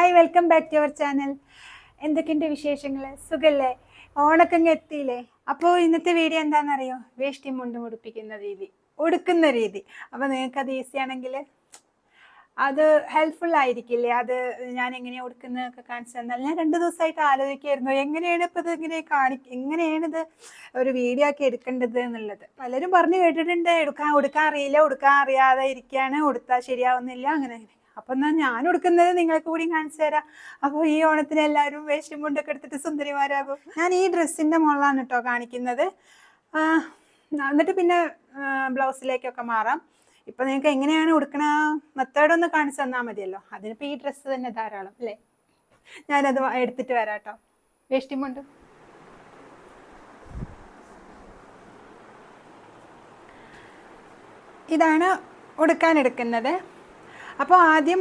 Hi welcome back to our channel. എന്തൊക്കെയുണ്ട് വിശേഷങ്ങൾ സുഖല്ലേ? ഓണക്കങ്ങ് എത്തിയില്ലേ അപ്പോൾ ഇന്നത്തെ വീഡിയോ എന്താണെന്നറിയോ വേഷ്ടി മുണ്ടും ഉടുപ്പിക്കുന്ന രീതി ഉടുക്കുന്ന രീതി. അപ്പോൾ നിങ്ങൾക്ക് അത് ഈസി ആണെങ്കിൽ അത് ഹെൽപ്ഫുൾ ആയിരിക്കില്ലേ? അത് ഞാൻ എങ്ങനെയാണ് ഉടുക്കുന്നതൊക്കെ കാണിച്ചു തന്നാൽ ഞാൻ രണ്ട് ദിവസമായിട്ട് ആലോചിക്കായിരുന്നു എങ്ങനെയാണ് ഇപ്പോൾ ഇത് ഇങ്ങനെ കാണി എങ്ങനെയാണിത് ഒരു വീഡിയോ ആക്കി എടുക്കേണ്ടത് എന്നുള്ളത്? പലരും പറഞ്ഞു കേട്ടിട്ടുണ്ട് എടുക്കാൻ ഉടുക്കാൻ അറിയില്ല ഉടുക്കാൻ അറിയാതെ ഇരിക്കുകയാണ് ഉടുത്താൽ ശരിയാവുന്നില്ല അങ്ങനെ അങ്ങനെ. അപ്പം എന്നാൽ ഞാൻ ഉടുക്കുന്നത് നിങ്ങൾക്ക് കൂടി കാണിച്ചു തരാം. അപ്പോൾ ഈ ഓണത്തിന് എല്ലാവരും വേഷം മുണ്ടൊക്കെ എടുത്തിട്ട് സുന്ദരിമാരാകും. ഞാൻ ഈ ഡ്രസ്സിന്റെ മുകളിലാണ് കേട്ടോ കാണിക്കുന്നത്. എന്നിട്ട് പിന്നെ ബ്ലൗസിലേക്കൊക്കെ മാറാം. ഇപ്പം നിങ്ങൾക്ക് എങ്ങനെയാണ് ഉടുക്കണ മെത്തേഡ് ഒന്ന് കാണിച്ചു തന്നാൽ മതിയല്ലോ. അതിനിപ്പോൾ ഈ ഡ്രസ്സ് തന്നെ ധാരാളം അല്ലേ? ഞാനത് എടുത്തിട്ട് വരാം കേട്ടോ വേഷ്ടി മുണ്ടും. ഇതാണ് ഉടുക്കാൻ എടുക്കുന്നത്. അപ്പോൾ ആദ്യം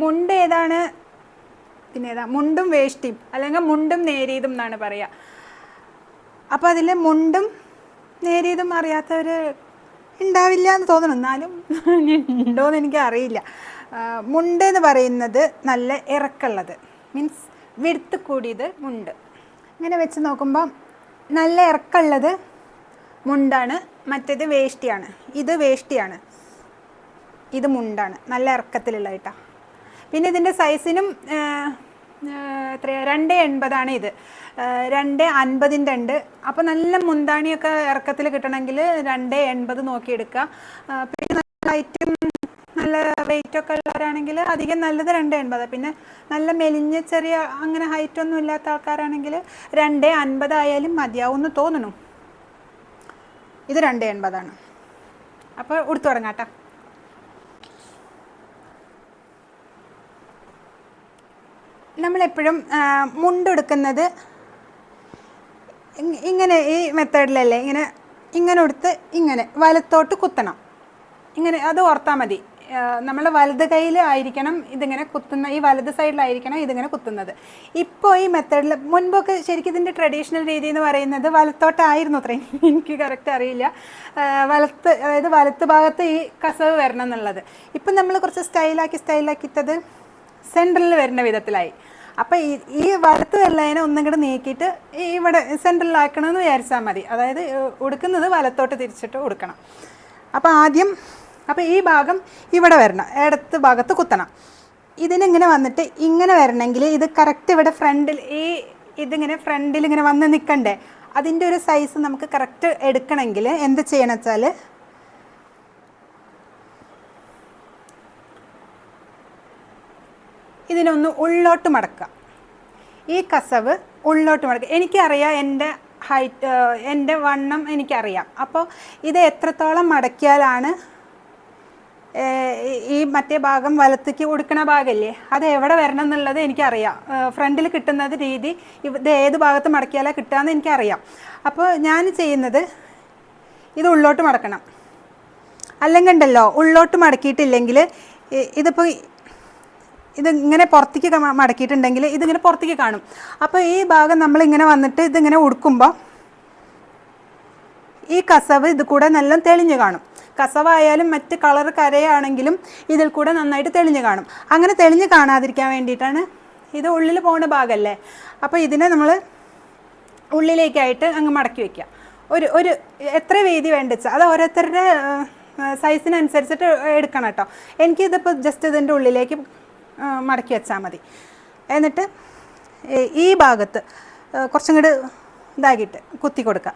മുണ്ട് ഏതാണ്? പിന്നെ ഏതാ? മുണ്ടും വേഷ്ടിയും അല്ലെങ്കിൽ മുണ്ടും നേരിയതും എന്നാണ് പറയുക അപ്പോൾ അതിൽ മുണ്ടും നേരിയതും അറിയാത്തവർ ഉണ്ടാവില്ല എന്ന് തോന്നുന്നു. എന്നാലും ഉണ്ടോയെന്ന് എനിക്ക് അറിയില്ല. മുണ്ട് എന്ന് പറയുന്നത് നല്ല ഇറക്കുള്ളത് മീൻസ് വിടുത്ത് കൂടിയത് മുണ്ട്. ഇങ്ങനെ വെച്ച് നോക്കുമ്പോൾ നല്ല ഇറക്കമുള്ളത് മുണ്ടാണ് മറ്റേത് വേഷ്ടിയാണ്. ഇത് വേഷ്ടിയാണ്. ഇത് മുണ്ടാണ്. നല്ല ഇറക്കത്തിലുള്ള കേട്ടോ പിന്നെ ഇതിന്റെ സൈസിനും എത്രയാണ് രണ്ട് എൺപതാണ് ഇത്. രണ്ട് അൻപതിന്റെ ഉണ്ട്. അപ്പോൾ നല്ല മുന്താണിയൊക്കെ ഇറക്കത്തിൽ കിട്ടണമെങ്കിൽ രണ്ട് എൺപത് നോക്കിയെടുക്കുക. പിന്നെ നല്ല ഐറ്റം നല്ല വെയിറ്റൊക്കെ ഉള്ളവരാണെങ്കിൽ അധികം നല്ലത് രണ്ട് എൺപത്. പിന്നെ നല്ല മെലിഞ്ഞ ചെറിയ അങ്ങനെ ഹൈറ്റൊന്നും ഇല്ലാത്ത ആൾക്കാരാണെങ്കിൽ രണ്ട് അൻപതായാലും മതിയാവും എന്ന് തോന്നുന്നു. ഇത് രണ്ട് എൺപതാണ്. അപ്പോൾ ഉടുത്തു തുടങ്ങാം നമ്മളെപ്പോഴും മുണ്ടെടുക്കുന്നത് ഇങ്- ഇങ്ങനെ ഈ മെത്തേഡിലല്ലേ ഇങ്ങനെ ഇങ്ങനെ എടുത്ത് ഇങ്ങനെ വലത്തോട്ട് കുത്തണം. ഇങ്ങനെ അത് ഓർത്താൽ മതി. നമ്മൾ വലത് കയ്യിൽ ആയിരിക്കണം ഇതിങ്ങനെ കുത്തുന്ന ഈ വലത് സൈഡിലായിരിക്കണം ഇതിങ്ങനെ കുത്തുന്നത്. ഇപ്പോൾ ഈ മെത്തേഡിൽ മുൻപൊക്കെ ശരിക്കും ഇതിന്റെ ട്രഡീഷണൽ രീതി എന്ന് പറയുന്നത് വലത്തോട്ടായിരുന്നു അത്രയും. എനിക്ക് കറക്റ്റ് അറിയില്ല. വലത്ത് അതായത് വലത്ത് ഭാഗത്ത് ഈ കസവ് വരണം എന്നുള്ളത്. ഇപ്പം നമ്മൾ കുറച്ച് സ്റ്റൈലാക്കി സ്റ്റൈലാക്കിയിട്ടത് സെൻട്രലിൽ വരുന്ന വിധത്തിലായി. അപ്പം ഈ ഈ വലത്ത് വെള്ളേനെ ഒന്നും കൂടെ നീക്കിയിട്ട് ഈ ഇവിടെ സെൻട്രലിലാക്കണമെന്ന് വിചാരിച്ചാൽ മതി. അതായത് ഉടുക്കുന്നത് വലത്തോട്ട് തിരിച്ചിട്ട് ഉടുക്കണം അപ്പോൾ ആദ്യം അപ്പോൾ ഈ ഭാഗം ഇവിടെ വരണം. ഇടത്ത് ഭാഗത്ത് കുത്തണം. ഇതിനിങ്ങനെ വന്നിട്ട് ഇങ്ങനെ വരണമെങ്കിൽ ഇത് കറക്റ്റ് ഇവിടെ ഫ്രണ്ടിൽ ഈ ഇതിങ്ങനെ ഫ്രണ്ടിൽ ഇങ്ങനെ വന്ന് നിൽക്കണ്ടേ അതിന്റെ ഒരു സൈസ് നമുക്ക് കറക്റ്റ് എടുക്കണമെങ്കിൽ എന്ത് ചെയ്യണം വെച്ചാൽ ഇതിനൊന്ന് ഉള്ളോട്ട് മടക്കുക. ഈ കസവ് ഉള്ളോട്ട് മടക്കുക. എനിക്കറിയാം എന്റെ ഹൈറ്റ് എന്റെ വണ്ണം എനിക്കറിയാം. അപ്പോൾ ഇത് എത്രത്തോളം മടക്കിയാലാണ് ഈ- മറ്റേ ഭാഗം വലത്തേക്ക് ഉടുക്കണ ഭാഗമല്ലേ? അത് എവിടെ വരണം എന്നുള്ളത് എനിക്കറിയാം. ഫ്രണ്ടിൽ കിട്ടുന്നത് രീതി ഇത് ഏത് ഭാഗത്ത് മടക്കിയാലാണ് കിട്ടുകയെന്ന് എനിക്കറിയാം. അപ്പോൾ ഞാൻ ചെയ്യുന്നത് ഇത് ഉള്ളോട്ട് മടക്കണം. അല്ലെങ്കിൽ ഉണ്ടല്ലോ ഉള്ളോട്ട് മടക്കിയിട്ടില്ലെങ്കിൽ ഇതിപ്പോൾ ഇത് ഇങ്ങനെ പുറത്തേക്ക് മടക്കിയിട്ടുണ്ടെങ്കിൽ ഇതിങ്ങനെ പുറത്തേക്ക് കാണും. അപ്പോൾ ഈ ഭാഗം നമ്മളിങ്ങനെ വന്നിട്ട് ഇതിങ്ങനെ ഉടുക്കുമ്പോൾ ഈ കസവ് ഇത് കൂടെ നല്ല തെളിഞ്ഞു കാണും. കസവായാലും മറ്റ് കളർ കരയാണെങ്കിലും ഇതിൽ കൂടെ നന്നായിട്ട് തെളിഞ്ഞു കാണും. അങ്ങനെ തെളിഞ്ഞു കാണാതിരിക്കാൻ വേണ്ടിയിട്ടാണ് ഇത് ഉള്ളിൽ പോകുന്ന ഭാഗമല്ലേ അപ്പോൾ ഇതിനെ നമ്മൾ ഉള്ളിലേക്കായിട്ട് അങ്ങ് മടക്കി വയ്ക്കുക ഒരു ഒരു എത്ര വീതി വേണ്ടിച്ച അത് ഓരോരുത്തരുടെ സൈസിനനുസരിച്ചിട്ട് എടുക്കണം കേട്ടോ. എനിക്കിതിപ്പോൾ ജസ്റ്റ് ഇതിന്റെ ഉള്ളിലേക്ക് മടക്കി വെച്ചാൽ മതി. എന്നിട്ട് ഈ- ഭാഗത്ത് കുറച്ചും കൂടി ഇതാക്കിയിട്ട് കുത്തി കൊടുക്കുക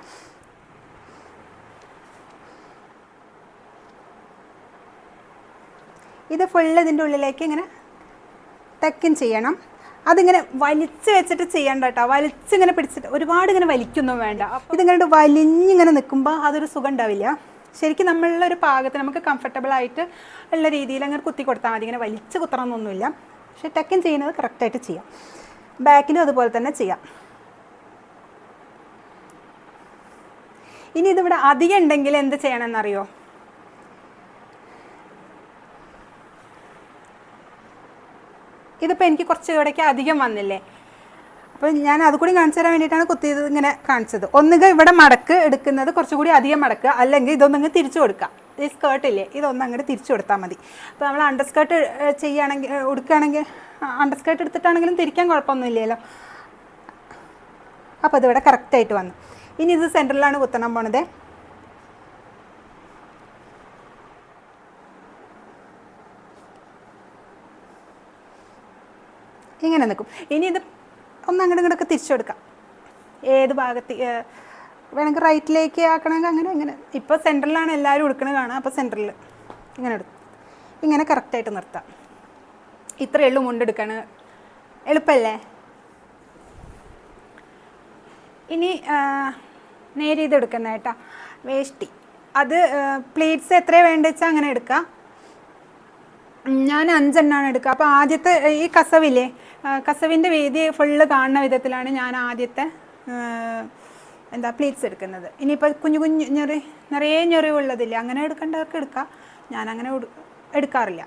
ഇത് ഫുള്ള് ഇതിന്റെ ഉള്ളിലേക്ക് ഇങ്ങനെ തെക്കൻ ചെയ്യണം. അതിങ്ങനെ വലിച്ച് വെച്ചിട്ട് ചെയ്യണ്ട കേട്ടോ വലിച്ചിങ്ങനെ പിടിച്ചിട്ട് ഒരുപാട് ഇങ്ങനെ വലിക്കൊന്നും വേണ്ട. ഇതിങ്ങനെ വലിഞ്ഞിങ്ങനെ നിൽക്കുമ്പോൾ അതൊരു സുഖം ഉണ്ടാവില്ല. ശരിക്കും നമ്മളുടെ ഒരു പാകത്തിന് നമുക്ക് കംഫർട്ടബിൾ ആയിട്ട് ഉള്ള രീതിയിൽ അങ്ങനെ കുത്തി കൊടുത്താൽ മതി. ഇങ്ങനെ വലിച്ച് കുത്തണമെന്നൊന്നുമില്ല പക്ഷേ ടക്കിൻ ചെയ്യുന്നത് കറക്റ്റായിട്ട് ചെയ്യാം. ബാക്കിനും അതുപോലെ തന്നെ ചെയ്യാം. ഇനി ഇതിവിടെ അധികം ഉണ്ടെങ്കിൽ എന്ത് ചെയ്യണമെന്നറിയോ? ഇതിപ്പോൾ എനിക്ക് കുറച്ച് ഇവിടേക്ക് അധികം വന്നില്ലേ? അപ്പോൾ ഞാൻ അതുകൂടി കാണിച്ചു തരാൻ വേണ്ടിയിട്ടാണ് കുത്തിയത് ഇങ്ങനെ കാണിച്ചത്. ഒന്നുകിൽ ഇവിടെ മടക്ക് എടുക്കുന്നത് കുറച്ചുകൂടി അധികം മടക്കുക അല്ലെങ്കിൽ ഇതൊന്നിങ്ങ് തിരിച്ചു കൊടുക്കുക ഈ സ്കേർട്ടില്ലേ ഇതൊന്ന് അങ്ങോട്ട് തിരിച്ചു കൊടുത്താൽ മതി. അപ്പോൾ നമ്മൾ അണ്ടർ സ്കേർട്ട് ചെയ്യുകയാണെങ്കിൽ ഉടുക്കുകയാണെങ്കിൽ അണ്ടർ സ്കേർട്ട് എടുത്തിട്ടാണെങ്കിലും തിരിക്കാൻ കുഴപ്പമൊന്നും ഇല്ലല്ലോ അപ്പോൾ അതിവിടെ കറക്റ്റായിട്ട് വന്നു. ഇനി ഇത് സെന്ററിലാണ് കുത്തണം പോണത്. ഇങ്ങനെ നിൽക്കും. ഇനി ഇത് ഒന്ന് അങ്ങോട്ട് ഇങ്ങോട്ടൊക്കെ തിരിച്ചു കൊടുക്കാം ഏത് ഭാഗത്ത് വേണമെങ്കിൽ റൈറ്റിലേക്ക് ആക്കണമെങ്കിൽ അങ്ങനെ അങ്ങനെ. ഇപ്പോൾ സെന്ററിലാണ് എല്ലാവരും എടുക്കണത് കാണാം അപ്പോൾ സെന്ററിൽ ഇങ്ങനെ എടുക്കും. ഇങ്ങനെ കറക്റ്റായിട്ട് നിർത്താം. ഇത്രയേ ഉള്ളൂ മുണ്ടെടുക്കണ എളുപ്പമല്ലേ ഇനി ആ, നേരെ ഇത് എടുക്കുന്ന കേട്ടോ വേഷ്ടി. അത് പ്ലേറ്റ്സ് എത്രയാണ് വേണ്ടത് വെച്ചാൽ അങ്ങനെ എടുക്കാം. ഞാൻ അഞ്ചെണ്ണമാണ് എടുക്കുക. അപ്പോൾ ആദ്യത്തെ ഈ കസവില്ലേ? കസവിന്റെ വീതി ഫുള്ള് കാണുന്ന വിധത്തിലാണ് ഞാൻ ആദ്യത്തെ എന്താ പ്ലീറ്റ്സ് എടുക്കുന്നത്. ഇനിയിപ്പോൾ കുഞ്ഞു കുഞ്ഞു ഞെറി നിറയെ ഞെറിവുള്ളതില്ലേ അങ്ങനെ എടുക്കേണ്ടവർക്ക് എടുക്കാം. ഞാൻ അങ്ങനെ എടുക്കാറില്ല.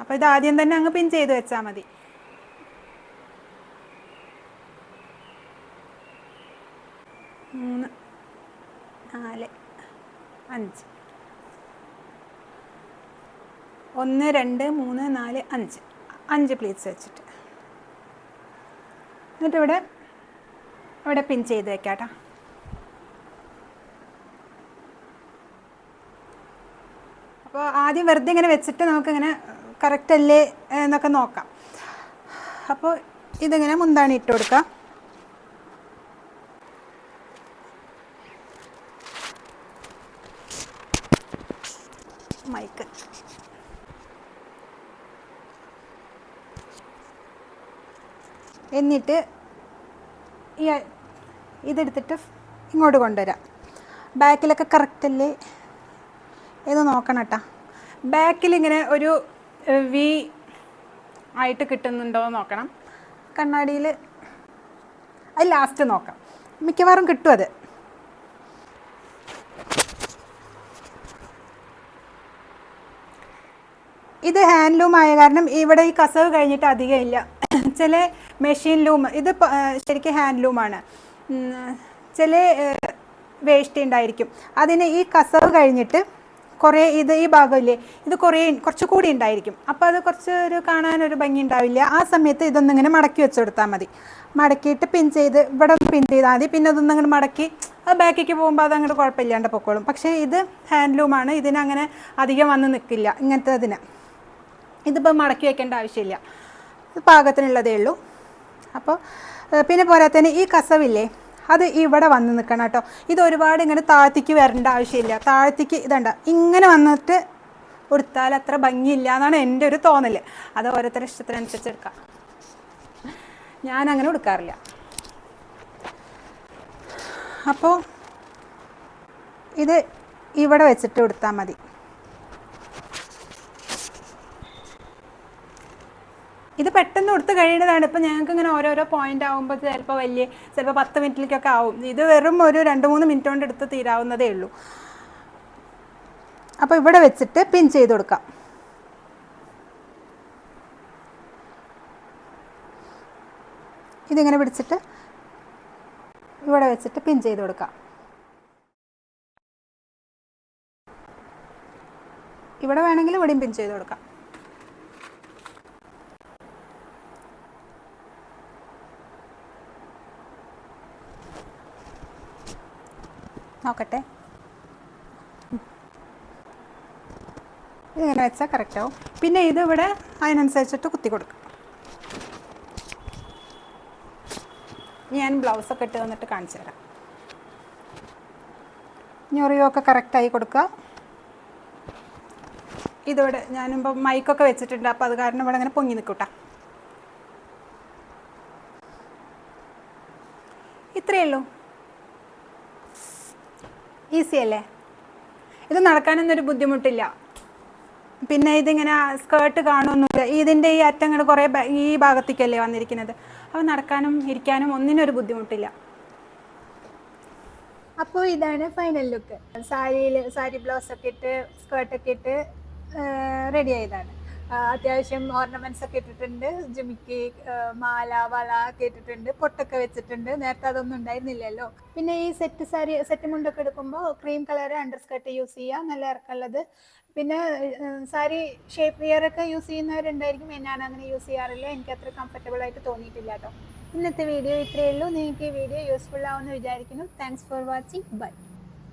അപ്പോൾ ഇത് ആദ്യം തന്നെ അങ്ങ് പിൻ ചെയ്ത് വെച്ചാൽ മതി. മൂന്ന് നാല് അഞ്ച്. ഒന്ന് രണ്ട് മൂന്ന് നാല് അഞ്ച്. അഞ്ച് പ്ലേറ്റ്സ് വെച്ചിട്ട്. എന്നിട്ട് ഇവിടെ ഇവിടെ പിൻ ചെയ്ത് വെക്കാട്ടോ. കേട്ടോ അപ്പോൾ ആദ്യം വെറുതെ ഇങ്ങനെ വെച്ചിട്ട് നമുക്കിങ്ങനെ കറക്റ്റ് അല്ലേ എന്നൊക്കെ നോക്കാം. അപ്പോൾ ഇതിങ്ങനെ മുന്താണി ഇട്ട് കൊടുക്കാം. മൈക്ക് എന്നിട്ട് ഈ ഇതെടുത്തിട്ട് ഇങ്ങോട്ട് കൊണ്ടുവരാം. ബാക്കിലൊക്കെ കറക്റ്റല്ലേ ഇത് നോക്കണം കേട്ടോ. ബാക്കിലിങ്ങനെ ഒരു വി ആയിട്ട് കിട്ടുന്നുണ്ടോ എന്ന് നോക്കണം. കണ്ണാടിയിൽ അത് ലാസ്റ്റ് നോക്കാം. മിക്കവാറും കിട്ടും അത്. ഇത് ഹാൻഡ്ലൂം ആയ കാരണം ഇവിടെ ഈ കസവ് കഴിഞ്ഞിട്ട് അധികം ഇല്ല. ചില മെഷീൻ ലൂം ഇത് ശരിക്കും ഹാൻഡ് ലൂമാണ് ചില വേസ്റ്റ് ഉണ്ടായിരിക്കും അതിന് ഈ കസവ് കഴിഞ്ഞിട്ട് കുറേ ഇത് ഈ ഭാഗമില്ലേ ഇത് കുറേ കുറച്ചുകൂടി ഉണ്ടായിരിക്കും അപ്പോൾ അത് കുറച്ച് ഒരു കാണാനൊരു ഭംഗി ഉണ്ടാവില്ല ആ സമയത്ത് ഇതൊന്നിങ്ങനെ മടക്കി വെച്ച് കൊടുത്താൽ മതി. മടക്കിയിട്ട് പിൻ ചെയ്ത് ഇവിടെ പിൻ ചെയ്താൽ മതി. പിന്നെ അതൊന്നും അങ്ങോട്ട് മടക്കി അത് ബാക്കിക്ക് പോകുമ്പോൾ അത് അങ്ങോട്ട് കുഴപ്പമില്ലാണ്ട് പൊക്കോളും. പക്ഷേ ഇത് ഹാൻഡ്ലൂമാണ് ഇതിനങ്ങനെ അധികം വന്ന് നിൽക്കില്ല ഇങ്ങനത്തെ അതിന് ഇതിപ്പോൾ മടക്കി വെക്കേണ്ട ആവശ്യമില്ല. പാകത്തിനുള്ളതേ ഉള്ളൂ. അപ്പോൾ പിന്നെ പോരാത്തതിന് ഈ കസവില്ലേ അത് ഇവിടെ വന്ന് നിൽക്കണം കേട്ടോ. ഇത് ഒരുപാട് ഇങ്ങനെ താഴ്ത്തിക്ക് വരേണ്ട ആവശ്യമില്ല. താഴ്ത്തിക്ക് ഇതണ്ട. ഇങ്ങനെ വന്നിട്ട് ഉടുത്താൽ അത്ര ഭംഗിയില്ല എന്നാണ് എന്റെ ഒരു തോന്നൽ. അത് ഓരോരുത്തരുടെ ഇഷ്ടത്തിനനുസരിച്ച് എടുക്കാം. ഞാൻ അങ്ങനെ ഉടുക്കാറില്ല. അപ്പോൾ ഇത് ഇവിടെ വെച്ചിട്ട് ഉടുത്താൽ മതി. ഇത് പെട്ടെന്ന് കൊടുത്ത് കഴിയേണ്ടതാണ് ഇപ്പം ഞങ്ങൾക്ക് ഇങ്ങനെ ഓരോരോ പോയിന്റ് ആകുമ്പോൾ ചിലപ്പോൾ വലിയ ചിലപ്പോൾ പത്ത് മിനിറ്റിലേക്കൊക്കെ ആവും. ഇത് വെറും ഒരു രണ്ട് മൂന്ന് മിനിറ്റ് കൊണ്ട് എടുത്ത് തീരാവുന്നതേ ഉള്ളൂ. അപ്പോൾ ഇവിടെ വെച്ചിട്ട് പിൻ ചെയ്ത് കൊടുക്കാം. ഇതിങ്ങനെ പിടിച്ചിട്ട് ഇവിടെ വെച്ചിട്ട് പിൻ ചെയ്ത് കൊടുക്കാം. ഇവിടെ വേണമെങ്കിൽ ഇവിടെയും പിൻ ചെയ്ത് കൊടുക്കാം. നോക്കട്ടെ. ഇങ്ങനെ വെച്ചാൽ കറക്റ്റ് ആവും. പിന്നെ ഇത് ഇവിടെ അതിനനുസരിച്ചിട്ട് കുത്തി കൊടുക്കും. ഞാൻ ബ്ലൗസൊക്കെ ഇട്ട് വന്നിട്ട് കാണിച്ചു തരാം. ഞൊറിയൊക്കെ കറക്റ്റായി കൊടുക്കുക. ഇതിവിടെ ഞാനിപ്പോൾ മൈക്കൊക്കെ വെച്ചിട്ടുണ്ട് അപ്പോൾ അത് കാരണം ഇവിടെ അങ്ങനെ പൊങ്ങി നിൽക്കൂട്ടാ ഇത്രയേ ഉള്ളൂ ഈസി അല്ലേ ഇത് നടക്കാനൊന്നും ഒരു ബുദ്ധിമുട്ടില്ല. പിന്നെ ഇതിങ്ങനെ സ്കേർട്ട് കാണുമൊന്നുമില്ല ഇതിന്റെ ഈ അറ്റങ്ങൾ കുറേ ഈ ഭാഗത്തേക്കല്ലേ വന്നിരിക്കുന്നത്. അപ്പോൾ നടക്കാനും ഇരിക്കാനും ഒന്നിനും ഒരു ബുദ്ധിമുട്ടില്ല. അപ്പോൾ ഇതാണ് ഫൈനൽ ലുക്ക് സാരിയിൽ സാരി ബ്ലൗസ് ഒക്കെ ഇട്ട് സ്കേർട്ടൊക്കെ ഇട്ട് റെഡി ആയതാണ്. അത്യാവശ്യം ഓർണമെന്റ്സ് ഒക്കെ ഇട്ടിട്ടുണ്ട്. ജുമിക്ക് മാല വള ഒക്കെ ഇട്ടിട്ടുണ്ട്. പൊട്ടൊക്കെ വെച്ചിട്ടുണ്ട്. നേരത്തെ അതൊന്നും ഉണ്ടായിരുന്നില്ലല്ലോ. പിന്നെ ഈ സെറ്റ് സാരി സെറ്റ് മുണ്ടൊക്കെ എടുക്കുമ്പോൾ cream colour under skirt use ചെയ്യുക നല്ല ഇറക്കമുള്ളത്. പിന്നെ സാരി ഷേപ്പ് വിയർ ഒക്കെ യൂസ് ചെയ്യുന്നവരുണ്ടായിരിക്കും. ഞാൻ അങ്ങനെ യൂസ് ചെയ്യാറില്ല. എനിക്ക് അത്ര കംഫർട്ടബിൾ ആയിട്ട് തോന്നിയിട്ടില്ല കേട്ടോ. ഇന്നത്തെ വീഡിയോ ഇത്രയേ ഉള്ളൂ. നിങ്ങൾക്ക് ഈ വീഡിയോ യൂസ്ഫുൾ ആവുമെന്ന് വിചാരിക്കുന്നു. Thanks for watching bye